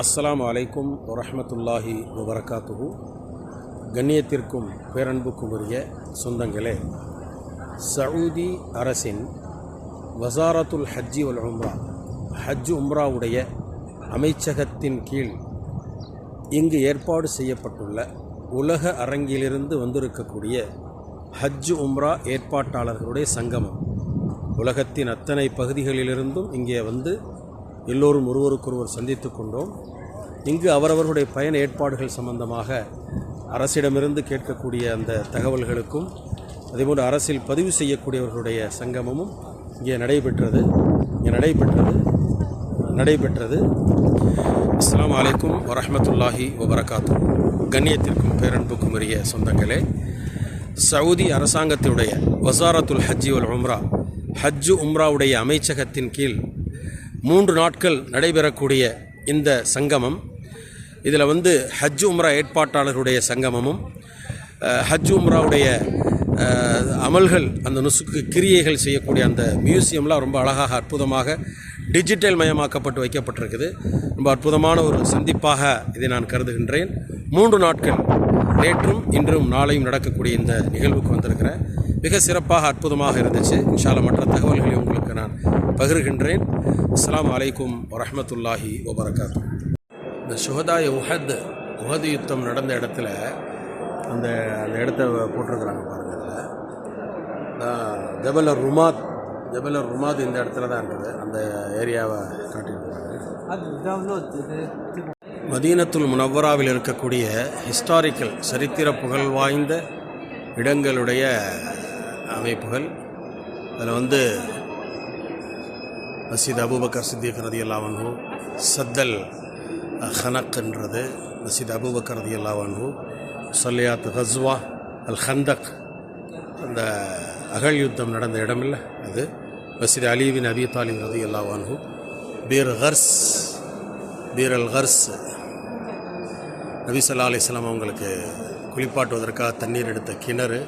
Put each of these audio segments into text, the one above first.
அஸ்லாம் அலைக்கும் வரமத்துல்லாஹி வபரகாத்துகு கண்ணியத்திற்கும் பேரன்புக்கும் உரிய சொந்தங்களே சவுதி அரசின் வசாரத்துல் ஹஜ்ஜி உல் உம்ரா ஹஜ் உம்ராவுடைய அமைச்சகத்தின் கீழ் இங்கு ஏற்பாடு செய்யப்பட்டுள்ள உலக அரங்கிலிருந்து வந்திருக்கக்கூடிய ஹஜ் உம்ரா ஏற்பாட்டாளர்களுடைய சங்கமம். உலகத்தின் அத்தனை பகுதிகளிலிருந்தும் இங்கே வந்து எல்லோரும் ஒருவருக்கொருவர் சந்தித்து கொண்டோம். இங்கு அவரவர்களுடைய பயண ஏற்பாடுகள் சம்பந்தமாக அரசிடமிருந்து கேட்கக்கூடிய அந்த தகவல்களுக்கும் அதேபோன்று அரசில் பதிவு செய்யக்கூடியவர்களுடைய சங்கமமும் இங்கே நடைபெற்றது. இங்கே நடைபெற்றது நடைபெற்றது. அஸ்லாம் வலைக்கும் வரமத்துல்லாஹி வபரகாத்தும் கண்ணியத்திற்கும் பேரன்புக்கும் உரிய சொந்தங்களே சவுதி அரசாங்கத்தினுடைய வசாரத்துல் ஹஜ்ஜி வல் உம்ரா ஹஜ்ஜு உம்ராவுடைய அமைச்சகத்தின் கீழ் மூன்று நாட்கள் நடைபெறக்கூடிய இந்த சங்கமம். இதில் வந்து ஹஜ் உம்ரா ஏற்பாட்டாளர்களுடைய சங்கமமும் ஹஜ் உம்ராவுடைய அமல்கள் அந்த நுசுக்கு கிரியைகள் செய்யக்கூடிய அந்த மியூசியம்லாம் ரொம்ப அழகாக அற்புதமாக டிஜிட்டல் மயமாக்கப்பட்டு வைக்கப்பட்டிருக்குது. ரொம்ப அற்புதமான ஒரு சந்திப்பாக இதை நான் கருதுகின்றேன். மூன்று நாட்கள் நேற்றும் இன்றும் நாளையும் நடக்கக்கூடிய இந்த நிகழ்வுக்கு வந்திருக்கிறேன். மிக சிறப்பாக அற்புதமாக இருந்துச்சு. இன்ஷால மற்ற தகவல்களை உங்களுக்கு நான் பகிர்கின்றேன். அஸ்ஸலாமு அலைக்கும் வரஹ்மத்துல்லாஹி வபரகாத்து இந்த சுகதாய உஹத் உஹது யுத்தம் நடந்த இடத்துல அந்த அந்த இடத்த போட்டிருக்கிறாங்க பாருங்க அதில் ஜபல் ருமாத் ஜபல் ருமாத் இந்த இடத்துல தான் இருக்குது. அந்த ஏரியாவை காட்டியிருக்கிறாங்க. மதீனத்துல் முனவ்வராவில் இருக்கக்கூடிய ஹிஸ்டாரிக்கல் சரித்திர புகழ் வாய்ந்த இடங்களுடைய அமைப்புகள். அதில் வந்து மசீத் அபூபக்கர் சித்திக் ரதி அல்லாவன்ஹூ சத்தல் ஹனக்ன்றது மசீத் அபூபக்கர் ரதி அல்லாவன்ஹூ சொல்லியாத் ஹஸ்வா அல் ஹந்தக். அந்த அகழ் யுத்தம் நடந்த இடமில்ல அது. மசீத் அலீவின் அபி தாலிப் ரதி அல்லாவான்ஹூ பீர் ஹர்ஸ் பீர் அல் ஹர்ஸ். நபி ஸல்லல்லாஹு அவங்களுக்கு குளிப்பாட்டுவதற்காக தண்ணீர் எடுத்த கிணறு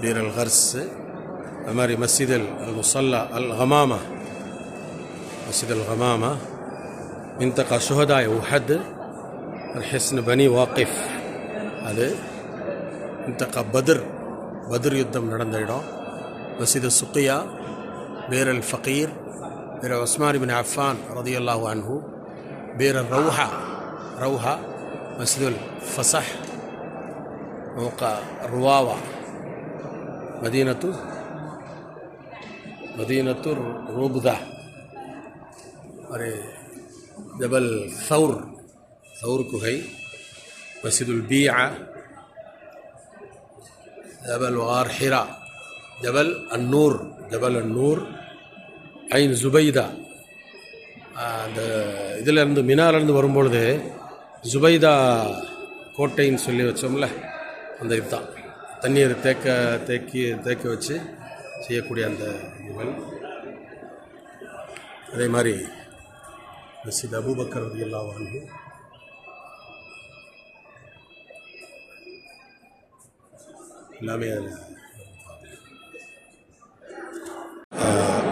பீர் அல் ஹர்ஸ். அது மாதிரி மஸ்ஜித் அல் முசல்லா அல் ஹமாமா. مسجد الغمامة منطقة شهداء وحد الحسن بني واقف அது منطقة பத்ர் பத்ர் யுத்தம் நடந்த இடம் மஸ்ஜித் சுக்கியா பீர் அல் ஃபகீர் பீர் உஸ்மான் பின் அஃபான் ரதி அல்லாஹு அன்ஹு பீர் அல் ரவுஹா ரவுஹா مسجد الفصح موقع رواوة مدينة مدينة الربذة ஒரு ஜபல் சவுர் சவுர் குகை மசிதுல் பீஆ ஜபல் வார் ஹிரா ஜபல் அன்னூர் ஜபல் அன்னூர் ஐன் ஜுபைதா. அந்த இதிலேருந்து மினாலேருந்து வரும்பொழுது ஜுபைதா கோட்டைன்னு சொல்லி வச்சோம்ல அந்த இதுதான். தண்ணீர் தேக்க தேக்கி தேக்க வச்சு செய்யக்கூடிய அந்த இதுகள் அதே மாதிரி மசித் அபுபக்கர் ரதி அல்லா வாங்கி எல்லாமே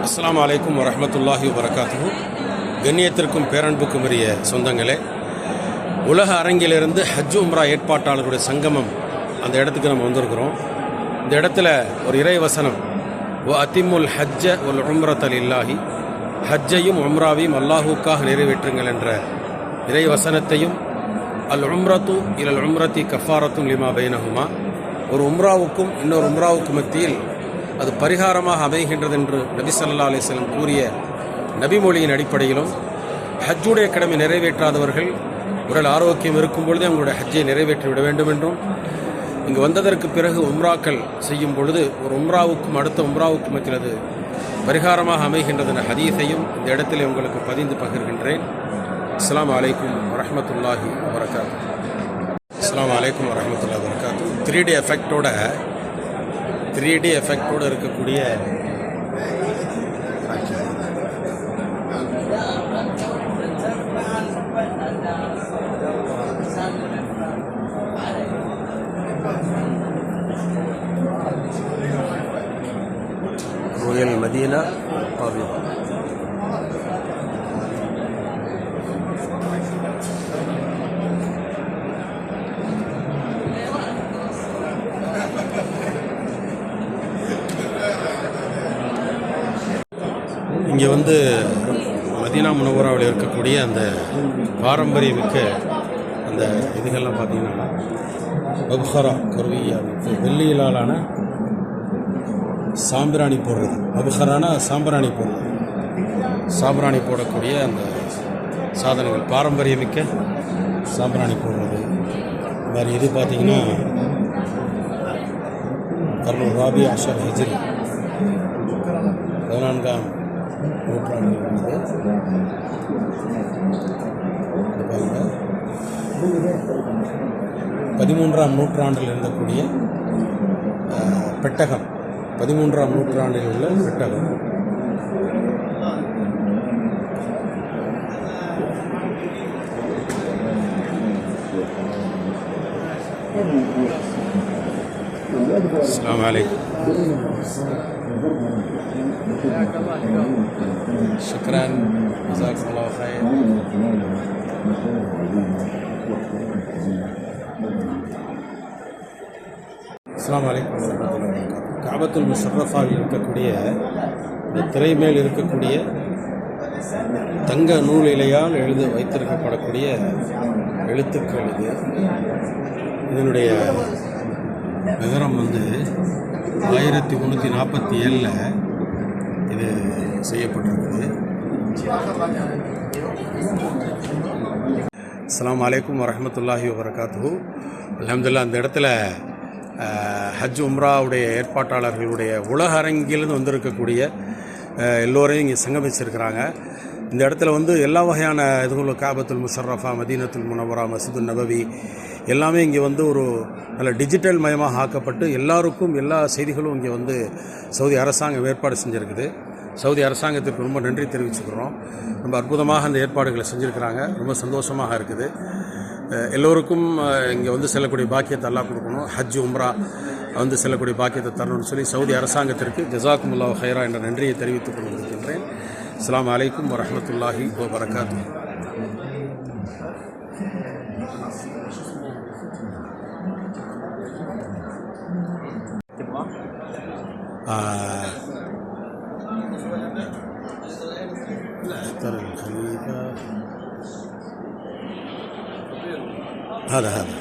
அஸ்லாம் அஸ்ஸலாமு வரமத்துல்லாஹி வரஹ்மத்துல்லாஹி கண்ணியத்திற்கும் பேரன்புக்கும் உரிய சொந்தங்களே உலக அரங்கிலிருந்து ஹஜ் உம்ரா ஏற்பாட்டாளர்களுடைய சங்கமம் அந்த இடத்துக்கு நம்ம வந்திருக்கிறோம். இந்த இடத்துல ஒரு இறைவசனம் ஒ அத்திமுல் ஹஜ்ஜ ஒல் உம்ரத்தல் இல்லாஹி ஹஜ்ஜையும் உம்ராவையும் அல்லாஹுக்காக நிறைவேற்றுங்கள் என்ற இறை வசனத்தையும் அல் உம்ரத்து இலல் உம்ரத்தி கஃபாரத்தும் லிமா பைனஹுமா. ஒரு உம்ராவுக்கும் இன்னொரு உம்ராவுக்கும் மத்தியில் அது பரிகாரமாக அமைகின்றது என்று நபி சல்லா அலிஸ்லம் கூறிய நபிமொழியின் அடிப்படையிலும் ஹஜ்ஜுடைய கடமை நிறைவேற்றாதவர்கள் உடல் ஆரோக்கியம் இருக்கும் பொழுதே அவங்களுடைய ஹஜ்ஜை நிறைவேற்றிவிட வேண்டும் என்றும் இங்கு வந்ததற்கு பிறகு உம்ராக்கள் செய்யும் பொழுது ஒரு உம்ராவுக்கும் அடுத்த உம்ராவுக்கும் மத்தியில் அது பரிகாரமாக அமைகின்றது என்ற ஹதீஸையும் இந்த இடத்திலே உங்களுக்கு பதிந்து பகிர்கின்றேன். அஸ்லாம் அலைக்கும் வரமத்துல்லாஹி வரகாத்து அஸ்லாம் அலைக்கும் வரஹ்மத்துல்லாஹி வரகாத்து த்ரீ டி எஃபெக்டோட த்ரீ டி எஃபெக்டோடு இருக்கக்கூடிய இங்கே வந்து மதினா முனவராவில் இருக்கக்கூடிய அந்த பாரம்பரியமிக்க அந்த இதுகள்லாம் பார்த்தீங்கன்னா பப்ஹரா கருவியா வெள்ளியிலான சாம்பிராணி போடுறது. பப்ஹரானா சாம்பிராணி போடுறது. சாம்பிராணி போடக்கூடிய அந்த சாதனங்கள். பாரம்பரியமிக்க சாம்பிராணி போடுறது. வேறு இது பார்த்தீங்கன்னா கர்னூல் ராபி அஷர் ஹஜ்ரி. பதினான்காம் பதிமூன்றாம் நூற்றாண்டில் இருந்தக்கூடிய அஹ், பெட்டகம் பதிமூன்றாம் நூற்றாண்டில் உள்ள பெட்டகம் السلام عليكم شكرا جزاكم الله خير அஸ்லாம் வலைக்கம் வரமத்துல்லாஹி வபரகாத்துஹு. காபத்துல் முஷர்ரஃபாவில் இருக்கக்கூடிய இந்த திரை மேல் இருக்கக்கூடிய தங்க நூல் இலையால் எழுத வைத்திருக்கப்படக்கூடிய எழுத்துக்கள் இது இதனுடைய விவரம் வந்து ஆயிரத்தி முந்நூற்றி நாற்பத்தி ஏழில் இது செய்யப்பட்டிருக்குது. அஸ்லாம் அலைக்கும் வரமத்துல்லாஹி வரகாத்து அலமதுல்லா அந்த இடத்துல ஹஜ் உம்ராவுடைய ஏற்பாட்டாளர்களுடைய உலக அரங்கிலிருந்து வந்திருக்கக்கூடிய எல்லோரையும் இங்கே சங்கமிச்சிருக்கிறாங்க. இந்த இடத்துல வந்து எல்லா வகையான இதுகளும் காபத்துல் முஷர்ரஃபா மதீனத்துல் முனவரா மஸ்ஜிது நபவி எல்லாமே இங்கே வந்து ஒரு நல்ல டிஜிட்டல் மயமாக ஆக்கப்பட்டு எல்லாருக்கும் எல்லா செய்திகளும் இங்கே வந்து சவுதி அரசாங்கம் ஏற்பாடு செஞ்சுருக்குது. சவுதி அரசாங்கத்திற்கு ரொம்ப நன்றி தெரிவிச்சுக்கிறோம். ரொம்ப அற்புதமாக அந்த ஏற்பாடுகளை செஞ்சுருக்கிறாங்க. ரொம்ப சந்தோஷமாக இருக்குது. எல்லோருக்கும் இங்கே வந்து செல்லக்கூடிய பாக்கியத்தை எல்லாம் கொடுக்கணும். ஹஜ் உம்ரா வந்து செல்லக்கூடிய பாக்கியத்தை தரணும்னு சொல்லி சவுதி அரசாங்கத்திற்கு ஜசாக்குமுல்லா ஹைரா என்ற நன்றியை தெரிவித்துக் கொண்டிருக்கின்றேன். அஸ்லாம் அலைக்கும் வரஹ்மத்துல்லாஹி வபரகாத்து أثر الخليفة هذا هذا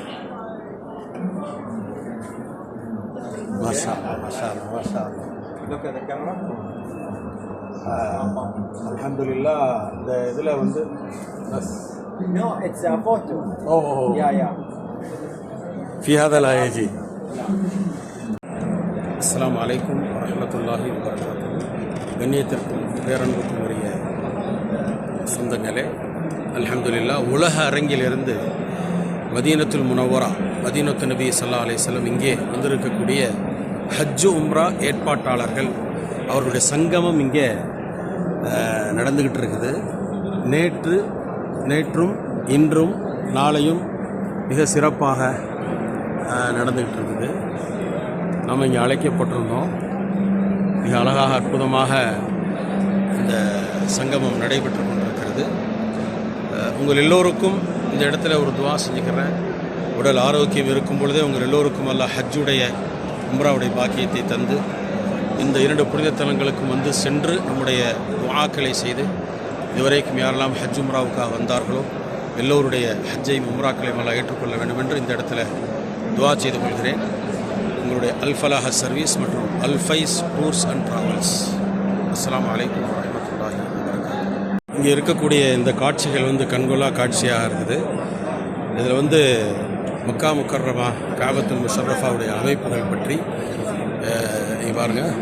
ما شاء الله ما شاء الله ما شاء الله Look at the camera. அல்ஹம்துலில்லாஹ் இந்த இதில் வந்து bus No, it's a photo. Oh Yeah, yeah. في هذا لا يجي அஸ்ஸலாமு அலைக்கும் வரஹ்மத்துல்லாஹி வபரகாத்துஹு கண்ணியத்திற்கும் பேரன்புக்கும் உரிய சொந்தங்களே அல்ஹம்துலில்லாஹ் உலக அரங்கிலிருந்து மதீனத்துல் முனவரா மதீனத்து நபி ஸல்லல்லாஹு அலைஹி வஸல்லம் இங்கே வந்திருக்கக்கூடிய ஹஜ்ஜு உம்ரா ஏற்பாட்டாளர்கள் அவர்களுடைய சங்கமம் இங்கே அஹ், நடந்துக்கிட்டு இருக்குது நேற்று நேற்றும் இன்றும் நாளையும் மிக சிறப்பாக அஹ், நடந்துக்கிட்டு இருக்குது நாம் இங்கே அழைக்கப்பட்டிருந்தோம். மிக அழகாக அற்புதமாக இந்த சங்கமம் நடைபெற்று கொண்டிருக்கிறது. உங்கள் எல்லோருக்கும் இந்த இடத்துல ஒரு துவா செஞ்சுக்கிறேன். உடல் ஆரோக்கியம் இருக்கும் பொழுதே உங்கள் எல்லோருக்கும் அல்ல ஹஜ்ஜுடைய உம்ராவுடைய பாக்கியத்தை தந்து இந்த இரண்டு புனித தலங்களுக்கும் வந்து சென்று நம்முடைய துவாக்களை செய்து இதுவரைக்கும் யாரெல்லாம் ஹஜ் உம்ராவுக்காக வந்தார்களோ எல்லோருடைய ஹஜ்ஜையும் உம்ராக்களையும் எல்லாம் ஏற்றுக்கொள்ள வேண்டும் என்று இந்த இடத்துல துவா செய்து கொள்கிறேன். உங்களுடைய அல்ஃபலாஹ சர்வீஸ் மற்றும் அல்ஃபைஸ் டூர்ஸ் அண்ட் ட்ராவல்ஸ். அஸ்லாம் அலைக்கும் இங்கே இருக்கக்கூடிய இந்த காட்சிகள் வந்து கண்கொள்ளா காட்சியாக இருக்குது. இதில் வந்து முக்கா முக்கர்ரமா காபத்துல் முஷர்ரஃபாவுடைய அமைப்புகள் பற்றி பாருங்கள்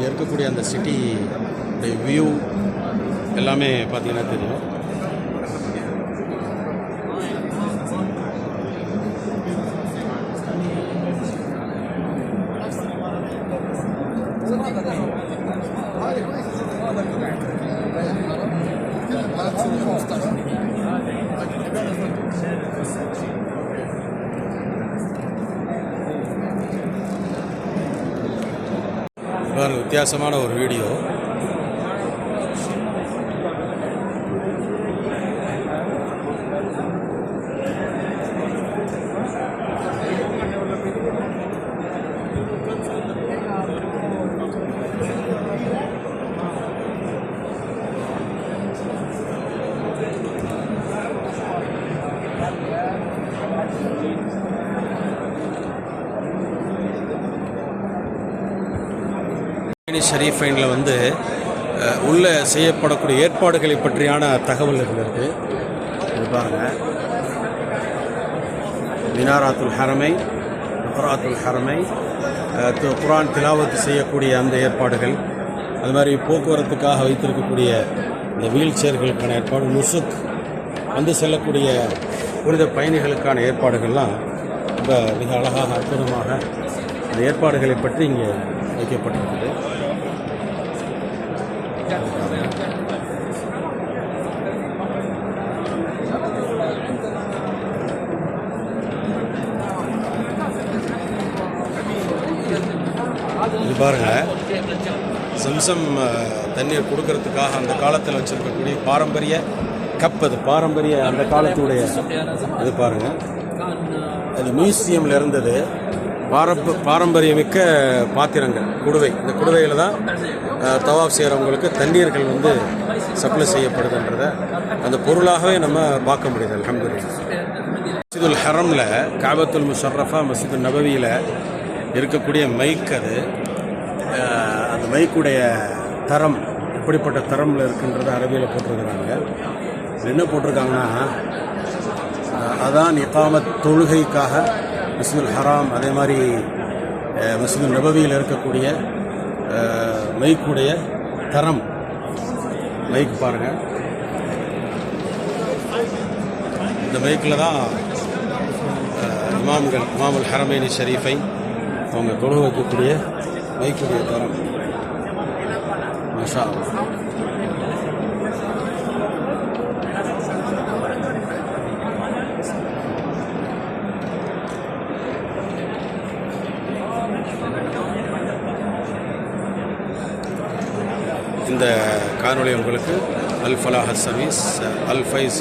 இங்கே இருக்கக்கூடிய அந்த சிட்டி வியூ எல்லாமே பார்த்தீங்கன்னா தெரியும். வித்தியாசமான ஒரு வீடியோ. ஷரீஃபைனில் வந்து உள்ளே செய்யப்படக்கூடிய ஏற்பாடுகளை பற்றியான தகவல்கள் இருக்குது இது பாருங்கள் மினாராத்துல் ஹரமை குராத்துல் ஹரமை குரான் திலாவத்து செய்யக்கூடிய அந்த ஏற்பாடுகள். அது மாதிரி போக்குவரத்துக்காக வைத்திருக்கக்கூடிய இந்த வீல் சேர்களுக்கான ஏற்பாடு நுசுக் வந்து செல்லக்கூடிய புனித பயணிகளுக்கான ஏற்பாடுகள்லாம் ரொம்ப மிக அழகாக அற்புதமாக அந்த ஏற்பாடுகளை பற்றி இங்கே வைக்கப்பட்டிருக்குது. பாருங்கள் சம்சம் தண்ணீர் கொடுக்கறதுக்காக அந்த காலத்தில் வச்சுருக்கக்கூடிய பாரம்பரிய கப் அது பாரம்பரிய அந்த காலத்துடைய இது பாருங்கள் அது மியூசியமில் இருந்தது. பாரம்ப பாரம்பரியமிக்க பாத்திரங்கள் குடுவை. இந்த குடுவையில் தான் தவாப் செய்கிறவங்களுக்கு தண்ணீர்கள் வந்து சப்ளை செய்யப்படுதுன்றத அந்த பொருளாகவே நம்ம பார்க்க முடியுது அல்ஹம்துலில்லாஹ். மசிதுல் ஹரமில் காபத்துல் முஷர்ரஃபா மசிதுல் நபவியில் இருக்கக்கூடிய மைக் அது. மைக்குடைய தரம் எப்படிப்பட்ட தரமில் இருக்குன்றத அரபியில் போட்டிருக்கிறாங்க. என்ன போட்டிருக்காங்கன்னா அதான் இக்காமத் தொழுகைக்காக மிஸ்மில் ஹராம் அதே மாதிரி மிஸ்மில் நபவியில் இருக்கக்கூடிய மைக்குடைய தரம். மைக் பாருங்கள் இந்த மைக்கில் தான் இமாம்கள் இமாமுல் ஹரமேனி ஷரீஃபை அவங்க தொழுக மைக்குடைய தரம். மஷா இந்த காணொலி உங்களுக்கு Al Falah service Al Faiz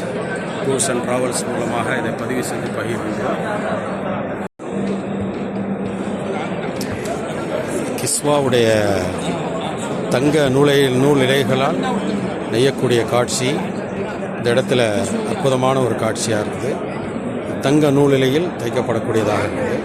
tours and travels மூலமாக இதை பதிவு செய்து பகிர்கின்றோம் கிஸ்வாவுடைய தங்க நூலை நூல் இலைகளால் நெய்யக்கூடிய காட்சி இந்த இடத்துல அற்புதமான ஒரு காட்சியாக இருக்குது. தங்க நூல் இலையில் தைக்கப்படக்கூடியதாக இருக்குது.